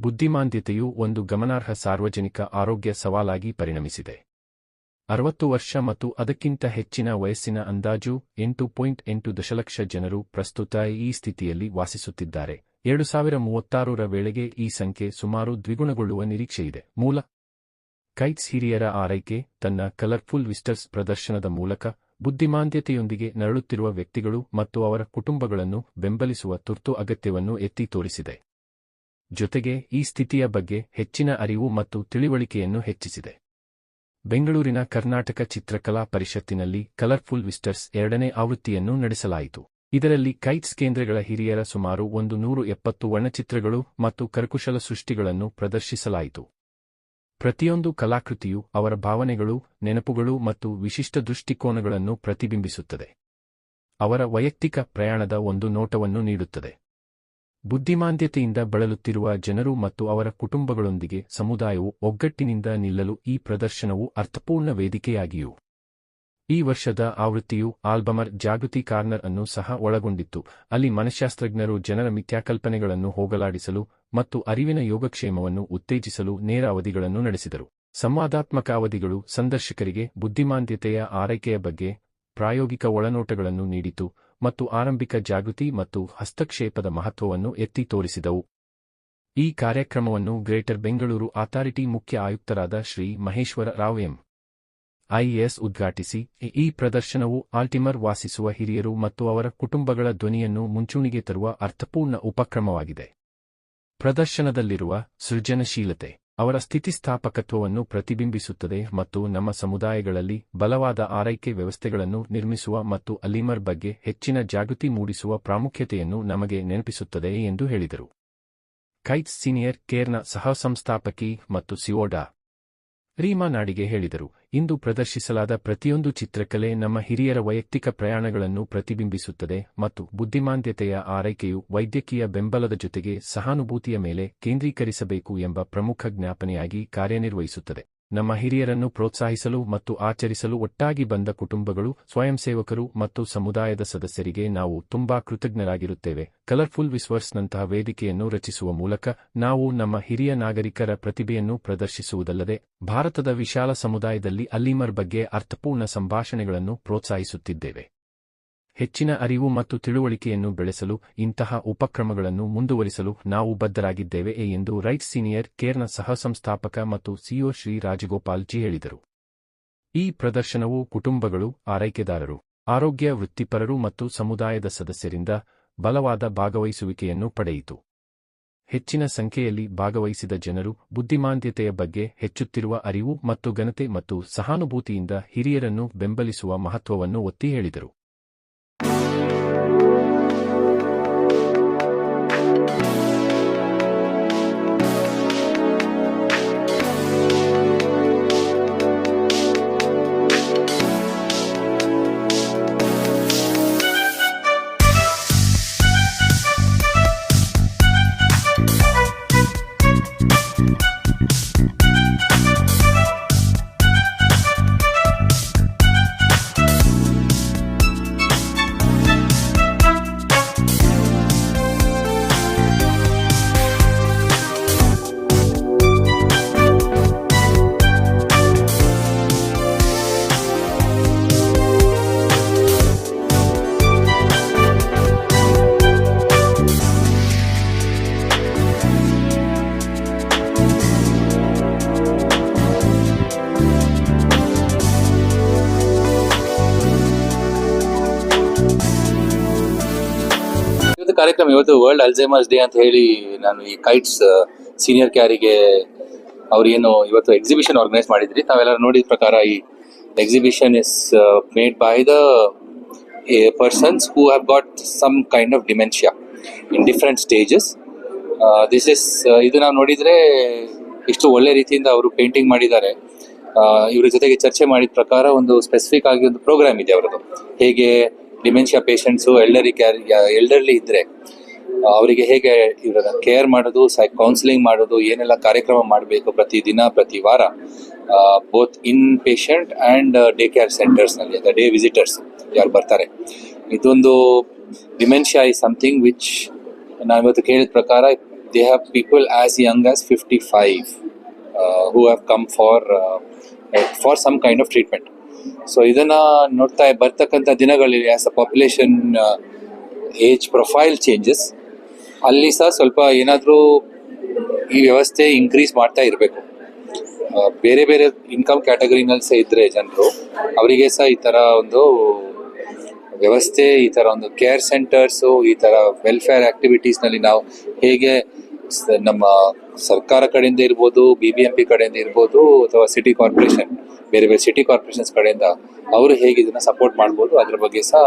ಬುದ್ಧಿಮಾಂದ್ಯತೆಯು ಒಂದು ಗಮನಾರ್ಹ ಸಾರ್ವಜನಿಕ ಆರೋಗ್ಯ ಸವಾಲಾಗಿ ಪರಿಣಮಿಸಿದೆ. ಅರವತ್ತು ವರ್ಷ ಮತ್ತು ಅದಕ್ಕಿಂತ ಹೆಚ್ಚಿನ ವಯಸ್ಸಿನ ಅಂದಾಜು ಎಂಟು ಪಾಯಿಂಟ್ ಎಂಟು ದಶಲಕ್ಷ ಜನರು ಪ್ರಸ್ತುತ ಈ ಸ್ಥಿತಿಯಲ್ಲಿ ವಾಸಿಸುತ್ತಿದ್ದಾರೆ. ಎರಡು ಸಾವಿರ ಮೂವತ್ತಾರರ ವೇಳೆಗೆ ಈ ಸಂಖ್ಯೆ ಸುಮಾರು ದ್ವಿಗುಣಗೊಳ್ಳುವ ನಿರೀಕ್ಷೆಯಿದೆ. ಮೂಲ ಕೈಟ್ಸ್ ಹಿರಿಯರ ಆರೈಕೆ, ತನ್ನ ಕಲರ್ಫುಲ್ ವಿಸ್ಟರ್ಸ್ ಪ್ರದರ್ಶನದ ಮೂಲಕ ಬುದ್ಧಿಮಾಂದ್ಯತೆಯೊಂದಿಗೆ ನರಳುತ್ತಿರುವ ವ್ಯಕ್ತಿಗಳು ಮತ್ತು ಅವರ ಕುಟುಂಬಗಳನ್ನು ಬೆಂಬಲಿಸುವ ತುರ್ತು ಅಗತ್ಯವನ್ನು ಎತ್ತಿ ತೋರಿಸಿದೆ. ಜೊತೆಗೆ ಈ ಸ್ಥಿತಿಯ ಬಗ್ಗೆ ಹೆಚ್ಚಿನ ಅರಿವು ಮತ್ತು ತಿಳಿವಳಿಕೆಯನ್ನು ಹೆಚ್ಚಿಸಿದೆ. ಬೆಂಗಳೂರಿನ ಕರ್ನಾಟಕ ಚಿತ್ರಕಲಾ ಪರಿಷತ್ತಿನಲ್ಲಿ ಕಲರ್ಫುಲ್ ವಿಸ್ಟರ್ಸ್ ಎರಡನೇ ಆವೃತ್ತಿಯನ್ನು ನಡೆಸಲಾಯಿತು. ಇದರಲ್ಲಿ ಕೈಟ್ಸ್ ಕೇಂದ್ರಗಳ ಹಿರಿಯರ ಸುಮಾರು ಒಂದು ನೂರು ಎಪ್ಪತ್ತು ವರ್ಣಚಿತ್ರಗಳು ಮತ್ತು ಕರಕುಶಲ ಸೃಷ್ಟಿಗಳನ್ನು ಪ್ರದರ್ಶಿಸಲಾಯಿತು. ಪ್ರತಿಯೊಂದು ಕಲಾಕೃತಿಯು ಅವರ ಭಾವನೆಗಳು, ನೆನಪುಗಳು ಮತ್ತು ವಿಶಿಷ್ಟ ದೃಷ್ಟಿಕೋನಗಳನ್ನು ಪ್ರತಿಬಿಂಬಿಸುತ್ತದೆ. ಅವರ ವೈಯಕ್ತಿಕ ಪ್ರಯಾಣದ ಒಂದು ನೋಟವನ್ನು ನೀಡುತ್ತದೆ. ಬುದ್ಧಿಮಾಂದ್ಯತೆಯಿಂದ ಬಳಲುತ್ತಿರುವ ಜನರು ಮತ್ತು ಅವರ ಕುಟುಂಬಗಳೊಂದಿಗೆ ಸಮುದಾಯವು ಒಗ್ಗಟ್ಟಿನಿಂದ ನಿಲ್ಲಲು ಈ ಪ್ರದರ್ಶನವು ಅರ್ಥಪೂರ್ಣ ವೇದಿಕೆಯಾಗಿಯೂ, ಈ ವರ್ಷದ ಆವೃತ್ತಿಯು ಆಲ್ಬಮರ್ ಜಾಗೃತಿ ಕಾರ್ನರ್ ಅನ್ನು ಸಹ ಒಳಗೊಂಡಿತ್ತು. ಅಲ್ಲಿ ಮನಃಶಾಸ್ತ್ರಜ್ಞರು ಜನರ ಮಿಥ್ಯಾಕಲ್ಪನೆಗಳನ್ನು ಹೋಗಲಾಡಿಸಲು ಮತ್ತು ಅರಿವಿನ ಯೋಗಕ್ಷೇಮವನ್ನು ಉತ್ತೇಜಿಸಲು ನೇರ ಅವಧಿಗಳನ್ನು ನಡೆಸಿದರು. ಸಂವಾದಾತ್ಮಕ ಅವಧಿಗಳು ಸಂದರ್ಶಕರಿಗೆ ಬುದ್ಧಿಮಾಂದ್ಯತೆಯ ಆರೈಕೆಯ ಬಗ್ಗೆ ಪ್ರಾಯೋಗಿಕ ಒಳನೋಟಗಳನ್ನು ನೀಡಿತು. ಮತ್ತು ಆರಂಭಿಕ ಜಾಗೃತಿ ಮತ್ತು ಹಸ್ತಕ್ಷೇಪದ ಮಹತ್ವವನ್ನು ಎತ್ತಿ ತೋರಿಸಿದವು. ಈ ಕಾರ್ಯಕ್ರಮವನ್ನು ಗ್ರೇಟರ್ ಬೆಂಗಳೂರು ಅಥಾರಿಟಿ ಮುಖ್ಯ ಆಯುಕ್ತರಾದ ಶ್ರೀ ಮಹೇಶ್ವರ ರಾವ್ ಎಂ. ಐಎಎಸ್ ಉದ್ಘಾಟಿಸಿ, ಈ ಪ್ರದರ್ಶನವು ಆಲ್ಟಿಮರ್ ವಾಸಿಸುವ ಹಿರಿಯರು ಮತ್ತು ಅವರ ಕುಟುಂಬಗಳ ಧ್ವನಿಯನ್ನು ಮುಂಚೂಣಿಗೆ ತರುವ ಅರ್ಥಪೂರ್ಣ ಉಪಕ್ರಮವಾಗಿದೆ. ಪ್ರದರ್ಶನದಲ್ಲಿರುವ ಸೃಜನಶೀಲತೆ. ಅವರ ಸ್ಥಿತಿಸ್ಥಾಪಕತ್ವವನ್ನು ಪ್ರತಿಬಿಂಬಿಸುತ್ತದೆ ಮತ್ತು ನಮ್ಮ ಸಮುದಾಯಗಳಲ್ಲಿ ಬಲವಾದ ಆರೈಕೆ ವ್ಯವಸ್ಥೆಗಳನ್ನು ನಿರ್ಮಿಸುವ ಮತ್ತು ಅಲಿಮರ್ ಬಗ್ಗೆ ಹೆಚ್ಚಿನ ಜಾಗೃತಿ ಮೂಡಿಸುವ ಪ್ರಾಮುಖ್ಯತೆಯನ್ನು ನಮಗೆ ನೆನಪಿಸುತ್ತದೆ ಎಂದು ಹೇಳಿದರು. ಕೈಟ್ಸ್ ಸೀನಿಯರ್ ಕೇರ್ನ ಸಹಸಂಸ್ಥಾಪಕಿ ಮತ್ತು ಸಿಯೋಡಾ ರೀಮಾ ನಾಡಿಗೆ ಹೇಳಿದರು, ಇಂದು ಪ್ರದರ್ಶಿಸಲಾದ ಪ್ರತಿಯೊಂದು ಚಿತ್ರಕಲೆ ನಮ್ಮ ಹಿರಿಯರ ವೈಯಕ್ತಿಕ ಪ್ರಯಾಣಗಳನ್ನು ಪ್ರತಿಬಿಂಬಿಸುತ್ತದೆ ಮತ್ತು ಬುದ್ಧಿಮಾಂದ್ಯತೆಯ ಆರೈಕೆಯು ವೈದ್ಯಕೀಯ ಬೆಂಬಲದ ಜೊತೆಗೆ ಸಹಾನುಭೂತಿಯ ಮೇಲೆ ಕೇಂದ್ರೀಕರಿಸಬೇಕು ಎಂಬ ಪ್ರಮುಖ ಜ್ಞಾಪನೆಯಾಗಿ ಕಾರ್ಯನಿರ್ವಹಿಸುತ್ತದೆ. ನಮ್ಮ ಹಿರಿಯರನ್ನು ಪ್ರೋತ್ಸಾಹಿಸಲು ಮತ್ತು ಆಚರಿಸಲು ಒಟ್ಟಾಗಿ ಬಂದ ಕುಟುಂಬಗಳು, ಸ್ವಯಂಸೇವಕರು ಮತ್ತು ಸಮುದಾಯದ ಸದಸ್ಯರಿಗೆ ನಾವು ತುಂಬಾ ಕೃತಜ್ಞರಾಗಿರುತ್ತೇವೆ. ಕಲರ್ಫುಲ್ ವಿಸ್ವರ್ಸ್ನಂತಹ ವೇದಿಕೆಯನ್ನು ರಚಿಸುವ ಮೂಲಕ ನಾವು ನಮ್ಮ ಹಿರಿಯ ನಾಗರಿಕರ ಪ್ರತಿಭೆಯನ್ನು ಪ್ರದರ್ಶಿಸುವುದಲ್ಲದೆ, ಭಾರತದ ವಿಶಾಲ ಸಮುದಾಯದಲ್ಲಿ ಅಲ್ಲೀಮರ್ ಬಗ್ಗೆ ಅರ್ಥಪೂರ್ಣ ಸಂಭಾಷಣೆಗಳನ್ನು ಪ್ರೋತ್ಸಾಹಿಸುತ್ತಿದ್ದೇವೆ. ಹೆಚ್ಚಿನ ಅರಿವು ಮತ್ತು ತಿಳುವಳಿಕೆಯನ್ನು ಬೆಳೆಸಲು ಇಂತಹ ಉಪಕ್ರಮಗಳನ್ನು ಮುಂದುವರಿಸಲು ನಾವು ಬದ್ಧರಾಗಿದ್ದೇವೆ ಎಂದು ರೈಟ್ ಸೀನಿಯರ್ ಕೇರ್ನ ಸಹಸಂಸ್ಥಾಪಕ ಮತ್ತು ಸಿಒ ಶ್ರೀ ರಾಜಗೋಪಾಲ್ ಜಿ ಹೇಳಿದರು. ಈ ಪ್ರದರ್ಶನವು ಕುಟುಂಬಗಳು, ಆರೈಕೆದಾರರು, ಆರೋಗ್ಯ ವೃತ್ತಿಪರರು ಮತ್ತು ಸಮುದಾಯದ ಸದಸ್ಯರಿಂದ ಬಲವಾದ ಭಾಗವಹಿಸುವಿಕೆಯನ್ನು ಪಡೆಯಿತು. ಹೆಚ್ಚಿನ ಸಂಖ್ಯೆಯಲ್ಲಿ ಭಾಗವಹಿಸಿದ ಜನರು ಬುದ್ಧಿಮಾಂದ್ಯತೆಯ ಬಗ್ಗೆ ಹೆಚ್ಚುತ್ತಿರುವ ಅರಿವು ಮತ್ತು ಘನತೆ ಮತ್ತು ಸಹಾನುಭೂತಿಯಿಂದ ಹಿರಿಯರನ್ನು ಬೆಂಬಲಿಸುವ ಮಹತ್ವವನ್ನು ಒತ್ತಿ ಹೇಳಿದರು. ಕಾರ್ಯಕ್ರಮ ಇವತ್ತು ವರ್ಲ್ಡ್ ಅಲ್ಝೈಮರ್ಸ್ ಡೇ ಅಂತ ಹೇಳಿ ನಾನು ಈ ಕೈಟ್ಸ್ ಸೀನಿಯರ್ ಕ್ಯಾರಿಗೆ ಏನು ಇವತ್ತು ಎಕ್ಸಿಬಿಷನ್ ಆರ್ಗನೈಸ್ ಮಾಡಿದ್ರಿ. ತಾವೆಲ್ಲರೂ ನೋಡಿದ ಪ್ರಕಾರ ಈ exhibition is made by the persons who have got some kind of dementia in different stages this is ಇದು ನಾವು ನೋಡಿದರೆ ಇಷ್ಟು ಒಳ್ಳೆ ರೀತಿಯಿಂದ ಅವರು ಪೇಂಟಿಂಗ್ ಮಾಡಿದ್ದಾರೆ. ಇವ್ರ ಜೊತೆಗೆ ಚರ್ಚೆ ಮಾಡಿದ ಪ್ರಕಾರ ಒಂದು ಸ್ಪೆಸಿಫಿಕ್ ಆಗಿ ಒಂದು ಪ್ರೋಗ್ರಾಮ್ ಇದೆ ಅವರದ್ದು. ಹೇಗೆ dementia patients elderly care elderly ಇದ್ರೆ ಆ, ಅವರಿಗೆ ಹೇಗೆ ಇವರ ಕೇರ್ ಮಾಡೋದು ಸೈ ಕೌನ್ಸಿಲಿಂಗ್ ಮಾಡೋದು ಏನೆಲ್ಲ ಕಾರ್ಯಕ್ರಮ ಮಾಡಬೇಕು ಪ್ರತಿ ದಿನ ಪ್ರತಿ ವಾರ both inpatient and day care ಸೆಂಟರ್ಸ್ನಲ್ಲಿ ಅಂದರೆ ಡೇ ವಿಸಿಟರ್ಸ್ ಯಾರು ಬರ್ತಾರೆ ಇದೊಂದು ಡಿಮೆನ್ಷಿಯಾ ಇಸ್ ಸಮಥಿಂಗ್ ವಿಚ್ ನಾವಿವತ್ತು ಕೇಳಿದ ಪ್ರಕಾರ they have people as young 55 uh, who have come for uh, for some kind of treatment. So ಇದನ್ನ ನೋಡ್ತಾ ಬರ್ತಕ್ಕಂಥ ದಿನಗಳಲ್ಲಿ as a population age profile changes ಅಲ್ಲಿ ಸಹ ಸ್ವಲ್ಪ ಏನಾದರೂ ಈ ವ್ಯವಸ್ಥೆ ಇನ್ಕ್ರೀಸ್ ಮಾಡ್ತಾ ಇರಬೇಕು. ಬೇರೆ ಬೇರೆ ಇನ್ಕಮ್ ಕ್ಯಾಟಗರಿನಲ್ಲಿ ಸಹ ಇದ್ದರೆ ಜನರು, ಅವರಿಗೆ ಸಹ ಈ ಥರ ಒಂದು ವ್ಯವಸ್ಥೆ, ಈ ಥರ ಒಂದು ಕೇರ್ ಸೆಂಟರ್ಸು ಈ ಥರ ವೆಲ್ಫೇರ್ ಆ್ಯಕ್ಟಿವಿಟೀಸ್ನಲ್ಲಿ ನಾವು ಹೇಗೆ ನಮ್ಮ ಸರ್ಕಾರ ಕಡೆಯಿಂದ ಇರ್ಬೋದು ಬಿ ಬಿ ಎಂ ಪಿ ಕಡೆಯಿಂದ ಇರ್ಬೋದು, ಅಥವಾ ಸಿಟಿ ಕಾರ್ಪೊರೇಷನ್ ಬೇರೆ ಬೇರೆ ಸಿಟಿ ಕಾರ್ಪೊರೇಷನ್ಸ್ ಕಡೆಯಿಂದ ಅವರು ಹೇಗೆ ಇದನ್ನ ಸಪೋರ್ಟ್ ಮಾಡ್ಬೋದು, ಅದ್ರ ಬಗ್ಗೆ ಸಹ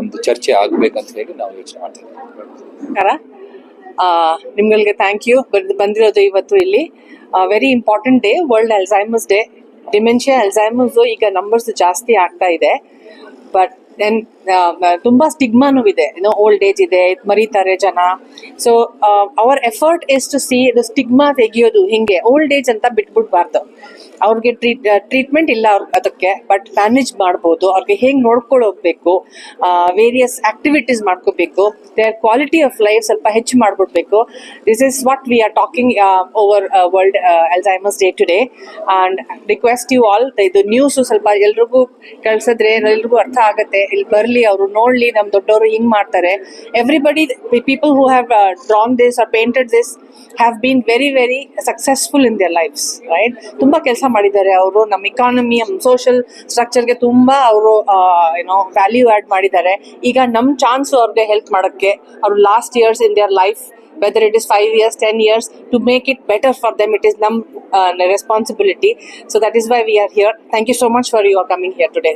ಒಂದು ಚರ್ಚೆ ಆಗಬೇಕಂತ ಹೇಳಿ ನಾವು ಯೋಚನೆ ಮಾಡ್ತೀವಿ ನಿಮ್ಗಳಿಗೆ ಥ್ಯಾಂಕ್ ಯು ಬಂದಿರೋದು ಇವತ್ತು ಇಲ್ಲಿ. Very important day world Alzheimer's day dementia Alzheimer's ಈಗ ನಂಬರ್ಸ್ ಜಾಸ್ತಿ ಆಗ್ತಾ ಇದೆ. ಬಟ್ ದೆನ್ ತುಂಬಾ ಸ್ಟಿಗ್ಮಾನು ಇದೆ ಏನೋ ಓಲ್ಡ್ ಏಜ್ ಇದೆ, ಮರೀತಾರೆ ಜನ. So our effort is to see ಇದು ಸ್ಟಿಗ್ಮಾ ತೆಗಿಯೋದು ಹಿಂಗೆ. ಓಲ್ಡ್ ಏಜ್ ಅಂತ ಬಿಟ್ಬಿಡ್ಬಾರ್ದು. ಅವ್ರಿಗೆ ಟ್ರೀಟ್ ಟ್ರೀಟ್ಮೆಂಟ್ ಇಲ್ಲ ಅವ್ರ ಅದಕ್ಕೆ ಬಟ್ ಮ್ಯಾನೇಜ್ ಮಾಡ್ಬೋದು. ಅವ್ರಿಗೆ ಹೇಗೆ ನೋಡ್ಕೊಳ್ಳೋಗ್ಬೇಕು ವೇರಿಯಸ್ ಆಕ್ಟಿವಿಟೀಸ್ ಮಾಡ್ಕೋಬೇಕು. ದೇರ್ ಕ್ವಾಲಿಟಿ ಆಫ್ ಲೈಫ್ ಸ್ವಲ್ಪ ಹೆಚ್ಚು ಮಾಡ್ಬಿಡ್ಬೇಕು. This is what we are talking over world Alzheimer's day today and request you all ಇದು ನ್ಯೂಸು ಸ್ವಲ್ಪ ಎಲ್ರಿಗೂ ಕಳ್ಸಿದ್ರೆ ಎಲ್ರಿಗೂ ಅರ್ಥ ಆಗುತ್ತೆ. ಇಲ್ಲಿ ಬರಲಿ ಅವರು ನೋಡಲಿ ನಮ್ಮ ದೊಡ್ಡವರು ಹಿಂಗೆ ಮಾಡ್ತಾರೆ everybody people who have drawn this are painted this have been very very successful in their lives right ತುಂಬ ಕೆಲಸ ಮಾಡಿದ್ದಾರೆ ಅವರು ನಮ್ಮ ಇಕಾನಮಿ ನಮ್ಮ ಸೋಷಿಯಲ್ ಸ್ಟ್ರಕ್ಚರ್ಗೆ ತುಂಬ ಅವರು ಏನೋ ವ್ಯಾಲ್ಯೂ ಆ್ಯಡ್ ಮಾಡಿದ್ದಾರೆ ಈಗ ನಮ್ಮ ಚಾನ್ಸ್ ಅವ್ರಿಗೆ ಹೆಲ್ಪ್ ಮಾಡೋಕ್ಕೆ ಅವರು last years in their life whether it is five years, ten years, to make it better for them, it is ನಮ್ responsibility. So that is why we are here. Thank you so much for your coming here today.